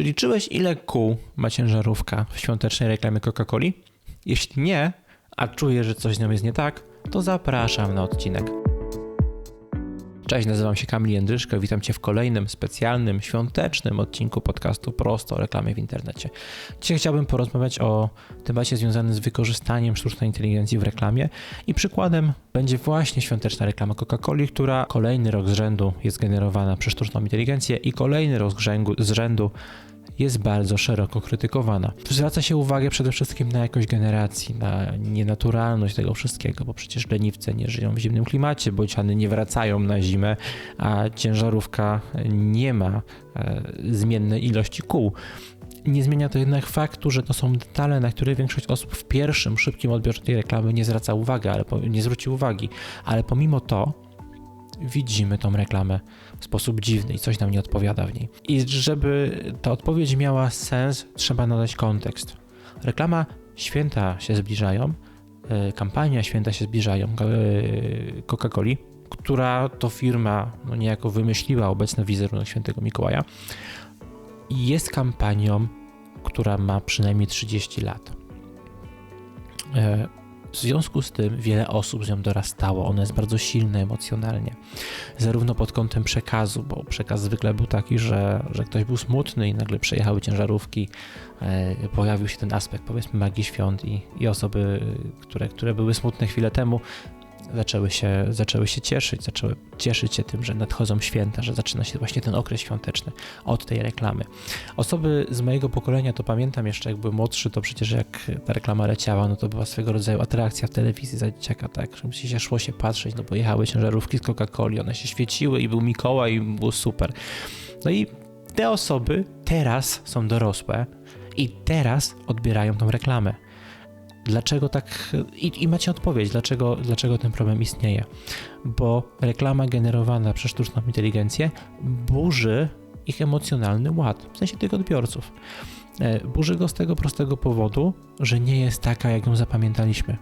Czy liczyłeś, ile kół ma ciężarówka w świątecznej reklamie Coca-Coli? Jeśli nie, a czujesz, że coś z nią jest nie tak, to zapraszam na odcinek. Cześć, nazywam się Kamil Jędryszko witam Cię w kolejnym specjalnym, świątecznym odcinku podcastu Prosto o reklamie w internecie. Dzisiaj chciałbym porozmawiać o temacie związanym z wykorzystaniem sztucznej inteligencji w reklamie i przykładem będzie właśnie świąteczna reklama Coca-Coli, która kolejny rok z rzędu jest generowana przez sztuczną inteligencję i kolejny rok z rzędu jest bardzo szeroko krytykowana. Zwraca się uwagę przede wszystkim na jakość generacji, na nienaturalność tego wszystkiego, bo przecież leniwce nie żyją w zimnym klimacie, bociany nie wracają na zimę, a ciężarówka nie ma e, zmiennej ilości kół. Nie zmienia to jednak faktu, że to są detale, na które większość osób w pierwszym szybkim odbiorze tej reklamy nie zwraca uwagi, ale nie zwróci uwagi. Ale pomimo to widzimy tą reklamę w sposób dziwny i coś nam nie odpowiada w niej. I żeby ta odpowiedź miała sens, trzeba nadać kontekst. Reklama święta się zbliżają, e, kampania święta się zbliżają e, Coca-Coli, która to firma no niejako wymyśliła obecny wizerunek świętego Mikołaja jest kampanią, która ma przynajmniej 30 lat. W związku z tym wiele osób z nią dorastało, ona jest bardzo silna emocjonalnie, zarówno pod kątem przekazu, bo przekaz zwykle był taki, że, że ktoś był smutny i nagle przejechały ciężarówki, e, pojawił się ten aspekt powiedzmy magii świąt i, i osoby, które, które były smutne chwilę temu, zaczęły się, zaczęły się cieszyć, zaczęły cieszyć się tym, że nadchodzą święta, że zaczyna się właśnie ten okres świąteczny od tej reklamy. Osoby z mojego pokolenia to pamiętam jeszcze, jak młodszy, to przecież jak ta reklama leciała, no to była swego rodzaju atrakcja w telewizji za dzieciaka, tak, że się szło się patrzeć, no bo jechały ciężarówki z Coca-Coli, one się świeciły i był Mikołaj i było super. No i te osoby teraz są dorosłe i teraz odbierają tą reklamę. Dlaczego tak. I, I, macie odpowiedź, dlaczego, dlaczego ten problem istnieje. Bo reklama generowana przez sztuczną inteligencję burzy ich emocjonalny ład, w sensie tych odbiorców. E, burzy go z tego prostego powodu, że nie jest taka, jak ją zapamiętaliśmy.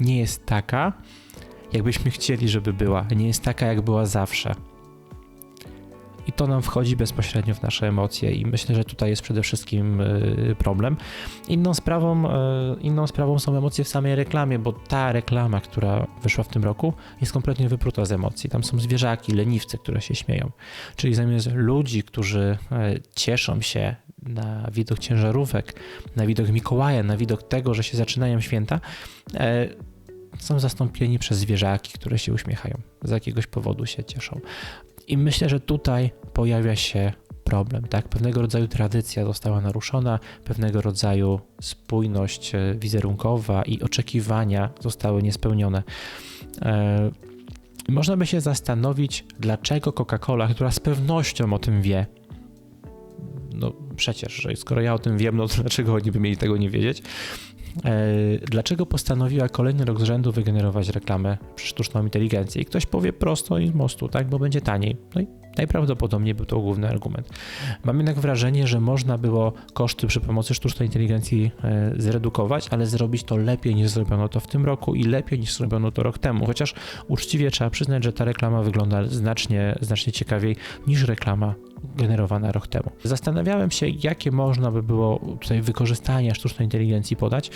Nie jest taka, jakbyśmy chcieli, żeby była. Nie jest taka, jak była zawsze i to nam wchodzi bezpośrednio w nasze emocje i myślę, że tutaj jest przede wszystkim y, problem. Inną sprawą, y, inną sprawą są emocje w samej reklamie, bo ta reklama, która wyszła w tym roku, jest kompletnie wypruta z emocji. Tam są zwierzaki, leniwce, które się śmieją. Czyli zamiast ludzi, którzy y, cieszą się na widok ciężarówek, na widok Mikołaja, na widok tego, że się zaczynają święta, są zastąpieni przez zwierzaki, które się uśmiechają, z jakiegoś powodu się cieszą. I myślę, że tutaj pojawia się problem, tak? Pewnego rodzaju tradycja została naruszona, pewnego rodzaju spójność e, wizerunkowa i oczekiwania zostały niespełnione. E, można by się zastanowić, dlaczego Coca-Cola, która z pewnością o tym wie, no przecież, że skoro ja o tym wiem, no to dlaczego oni by mieli tego nie wiedzieć? E, dlaczego postanowiła kolejny rok z rzędu wygenerować reklamę przez sztuczną inteligencję? I ktoś powie prosto i z mostu, tak, bo będzie taniej. No i najprawdopodobniej był to główny argument. Mam jednak wrażenie, że można było koszty przy pomocy sztucznej inteligencji e, zredukować, ale zrobić to lepiej niż zrobiono to w tym roku i lepiej niż zrobiono to rok temu. Chociaż uczciwie trzeba przyznać, że ta reklama wygląda znacznie, znacznie ciekawiej niż reklama generowana rok temu. Zastanawiałem się, jakie można by było tutaj wykorzystania sztucznej inteligencji podać.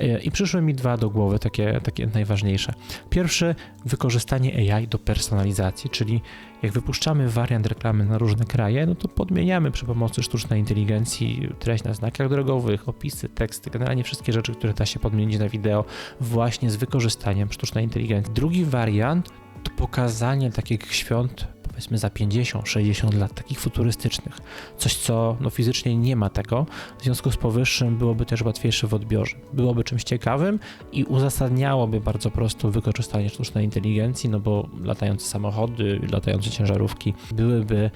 E, I przyszły mi dwa do głowy, takie, takie najważniejsze. Pierwszy, wykorzystanie AI do personalizacji, czyli jak wypuszczamy wariant reklamy na różne kraje, no to podmieniamy przy pomocy sztucznej inteligencji treść na znakach drogowych, opisy, teksty, generalnie wszystkie rzeczy, które da się podmienić na wideo właśnie z wykorzystaniem sztucznej inteligencji. Drugi wariant to pokazanie takich świąt powiedzmy za 50-60 lat, takich futurystycznych. Coś, co no, fizycznie nie ma tego, w związku z powyższym byłoby też łatwiejsze w odbiorze. Byłoby czymś ciekawym i uzasadniałoby bardzo prosto wykorzystanie sztucznej inteligencji, no bo latające samochody, latające ciężarówki byłyby,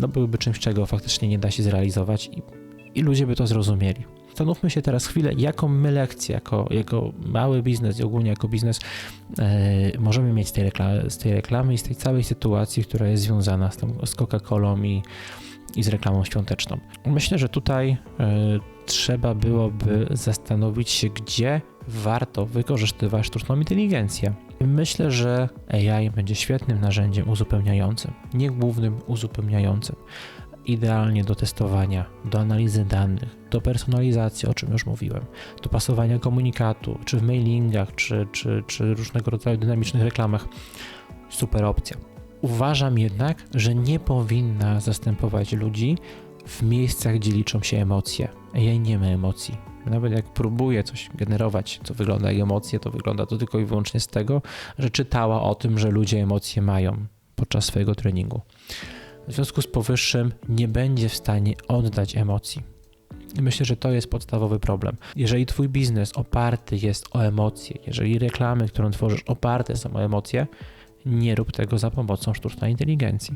no, byłyby czymś, czego faktycznie nie da się zrealizować i, i ludzie by to zrozumieli zastanówmy się teraz chwilę, jaką my lekcję, jako, jako mały biznes i ogólnie jako biznes e, możemy mieć z tej, reklamy, z tej reklamy i z tej całej sytuacji, która jest związana z, tą, z Coca-Colą i, i z reklamą świąteczną. Myślę, że tutaj e, trzeba byłoby zastanowić się, gdzie warto wykorzystywać sztuczną inteligencję. Myślę, że AI będzie świetnym narzędziem uzupełniającym, nie głównym uzupełniającym. Idealnie do testowania, do analizy danych, do personalizacji, o czym już mówiłem, do pasowania komunikatu, czy w mailingach, czy, czy, czy różnego rodzaju dynamicznych reklamach. Super opcja. Uważam jednak, że nie powinna zastępować ludzi w miejscach, gdzie liczą się emocje. AI nie ma emocji. Nawet jak próbuje coś generować, co wygląda jak emocje, to wygląda to tylko i wyłącznie z tego, że czytała o tym, że ludzie emocje mają podczas swojego treningu. W związku z powyższym nie będzie w stanie oddać emocji. I myślę, że to jest podstawowy problem. Jeżeli twój biznes oparty jest o emocje, jeżeli reklamy, którą tworzysz, oparte są o emocje, nie rób tego za pomocą sztucznej inteligencji.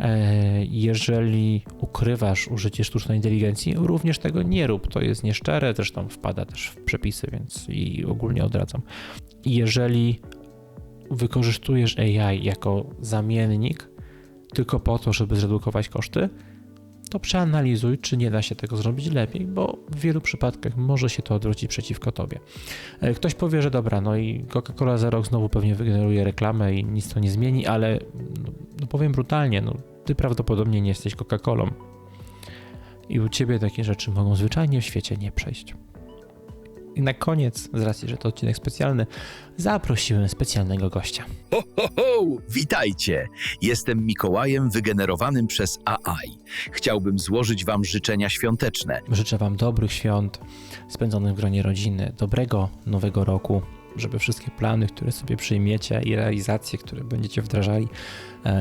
E, jeżeli ukrywasz użycie sztucznej inteligencji, również tego nie rób. To jest nieszczere, zresztą wpada też w przepisy, więc i ogólnie odradzam. Jeżeli wykorzystujesz AI jako zamiennik tylko po to, żeby zredukować koszty, to przeanalizuj, czy nie da się tego zrobić lepiej, bo w wielu przypadkach może się to odwrócić przeciwko tobie. E, ktoś powie, że dobra, no i Coca-Cola za rok znowu pewnie wygeneruje reklamę i nic to nie zmieni, ale no, no powiem brutalnie, no ty prawdopodobnie nie jesteś Coca-Colą. I u ciebie takie rzeczy mogą zwyczajnie w świecie nie przejść. I na koniec, z racji, że to odcinek specjalny, zaprosiłem specjalnego gościa. Ho, ho, ho! Witajcie! Jestem Mikołajem wygenerowanym przez AI. Chciałbym złożyć Wam życzenia świąteczne. Życzę Wam dobrych świąt, spędzonych w gronie rodziny, dobrego nowego roku, żeby wszystkie plany, które sobie przyjmiecie i realizacje, które będziecie wdrażali,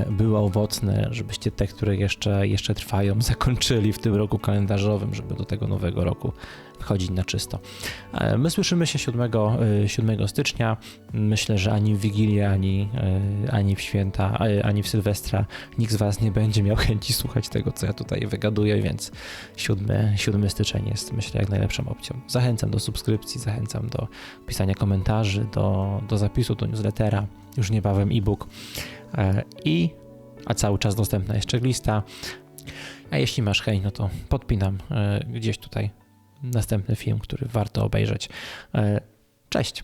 były owocne, żebyście te, które jeszcze, jeszcze trwają, zakończyli w tym roku kalendarzowym, żeby do tego nowego roku wchodzić na czysto. E, my słyszymy się 7, 7 e, stycznia. Myślę, że ani w Wigilię, ani, ani w święta, ani w Sylwestra nikt z Was nie będzie miał chęci słuchać tego, co ja tutaj wygaduję, więc 7, 7 styczeń jest, myślę, jak najlepszą opcją. Zachęcam do subskrypcji, zachęcam do pisania komentarzy, do, do zapisu do newslettera, już niebawem e-book i a cały czas dostępna jest checklista. A jeśli masz chęć, no to podpinam gdzieś tutaj następny film, który warto obejrzeć. Cześć!